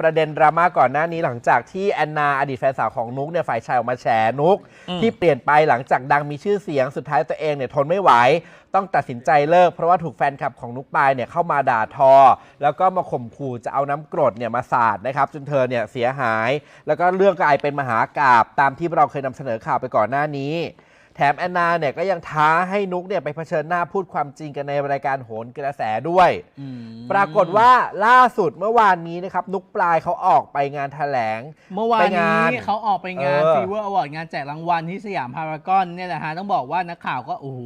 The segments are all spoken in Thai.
ประเด็นดราม่าก่อนหน้านี้หลังจากที่แอนนาอดีตแฟนสาวของนุกเนี่ยฝ่ายชายออกมาแฉนุกอืมที่เปลี่ยนไปหลังจากดังมีชื่อเสียงสุดท้ายตัวเองเนี่ยทนไม่ไหว ต้องตัดสินใจเลิกเพราะว่าถูกแฟนคลับของนุกปายเนี่ยเข้ามาด่าทอ แล้วก็มาข่มขู่จะเอาน้ำกรดเนี่ยมาสาดนะครับจนเธอเนี่ยเสียหาย แล้วก็เรื่องกลายเป็นมหากาบตามที่เราเคยนำเสนอข่าวไปก่อนหน้านี้ แถมแอนนาเนี่ยก็ยังท้าให้นุกเนี่ยไปเผชิญหน้าพูดความจริงกันในรายการโหนกระแสด้วยอืมปรากฏว่าล่าสุดเมื่อวานนี้นะครับ นุกปลายเขาออกไปงานแถลง เมื่อวานไปงานี้นเขาออกไปงานเออฟีเวอร์อวอร์ดงานแจกรางวัลที่สยามพารากอนเนี่ยนะฮะต้องบอกว่านักข่าวก็โอ้โห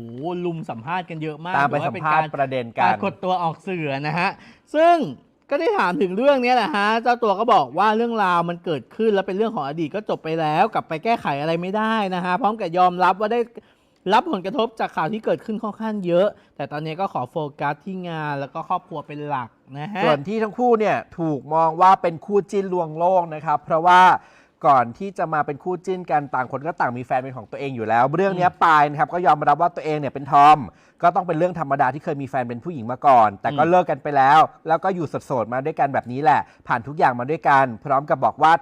ลุมสัมภาษณ์กันเยอะมากตามไปถือว่สัมภาษณ์ประเด็นกักานรกดตัวออกสื่อนะฮะซึ่ง ก็ได้ถามถึงเรื่องนี้แหละฮะ เจ้าตัวก็บอกว่าเรื่องราวมันเกิดขึ้นแล้วเป็นเรื่องของอดีตก็จบไปแล้วกลับไปแก้ไขอะไรไม่ได้นะฮะพร้อมกับยอมรับว่าได้รับผลกระทบจากข่าวที่เกิดขึ้นค่อนข้างเยอะ แต่ตอนนี้ก็ขอโฟกัสที่งานแล้วก็ครอบครัวเป็นหลักนะฮะส่วนที่ทั้งคู่เนี่ยถูกมองว่าเป็นคู่จิ้นลวงโลกนะครับ เพราะว่า ก่อนที่จะมาเป็นคู่จิ้นกันต่างคนก็ต่างมีแฟนเป็นของตัวเองอยู่แล้ว เรื่องเนี้ยปายนะครับก็ยอมรับว่าตัวเองเนี่ยเป็นทอม ก็ต้องเป็นเรื่องธรรมดาที่เคยมีแฟนเป็นผู้หญิงมาก่อน แต่ก็อืมเลิกกันไปแล้ว แล้วก็อยู่โสดๆมาด้วยกันแบบนี้แหละ ผ่านทุกอย่างมาด้วยกัน พร้อมกับบอกว่า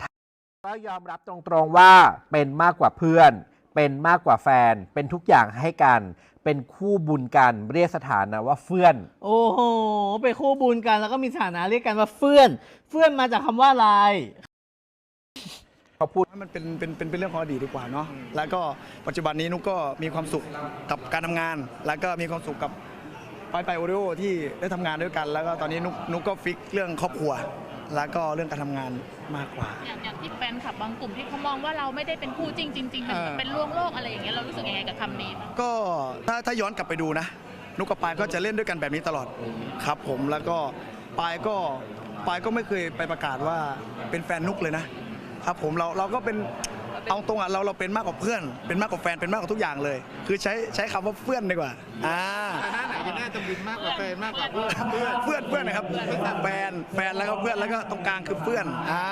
ก็ยอมรับตรงๆว่าเป็นมากกว่าเพื่อน เป็นมากกว่าแฟน เป็นทุกอย่างให้กัน เป็นคู่บุญกันเรียกสถานะว่าเฟื่อน โอ้โห ไปคู่บุญกันแล้วก็มีสถานะเรียกกันว่าเฟื่อน เฟื่อนมาจากคำว่าอะไร เขาพูดมันเป็นเป็นเป็นเป็นเรื่องของอดีตดีกว่าเนาะแล้วก็ปัจจุบันนี้นุกก็มีความสุขกับการทำงาน แล้วก็มีความสุขกับไปไปโอริโอที่ได้ทำงานด้วยกัน แล้วก็ตอนนี้นุกนุกก็ฟิกเรื่องครอบครัว แล้วก็เรื่องการทำงานมากกว่า อย่างอย่างที่แฟนคลับบางกลุ่มที่เขามองว่าเราไม่ได้เป็นคู่จริงจริงๆเป็นเออเป็นลวงโลกอะไรอย่างเงี้ยเรารู้สึกยังไงกับคำนี้บ้างก็ถ้าถ้าย้อนกลับไปดูนะ นุกกับปายก็จะเล่นด้วยกันแบบนี้ตลอดครับผมแล้วก็ปายก็ปายก็ไม่เคยไปประกาศว่าเป็นแฟนนุกเลยนะ ครับผมเราเราก็เป็นเอาตรงอะเราเราเป็นมากกว่าเพื่อน เป็นมากกว่าแฟนเป็นมากกว่าทุกอย่างเลย คือใช้ใช้คำว่าเพื่อนดีกว่าอ่าหน้าไหนจะน่าจะบินมากกว่าแฟนมากกว่าเพื่อนเพื่อนเพื่อนเพื่อนนะครับแฟนแฟนแล้วก็เพื่อนแล้วก็ตรงกลางคือเพื่อนอ่า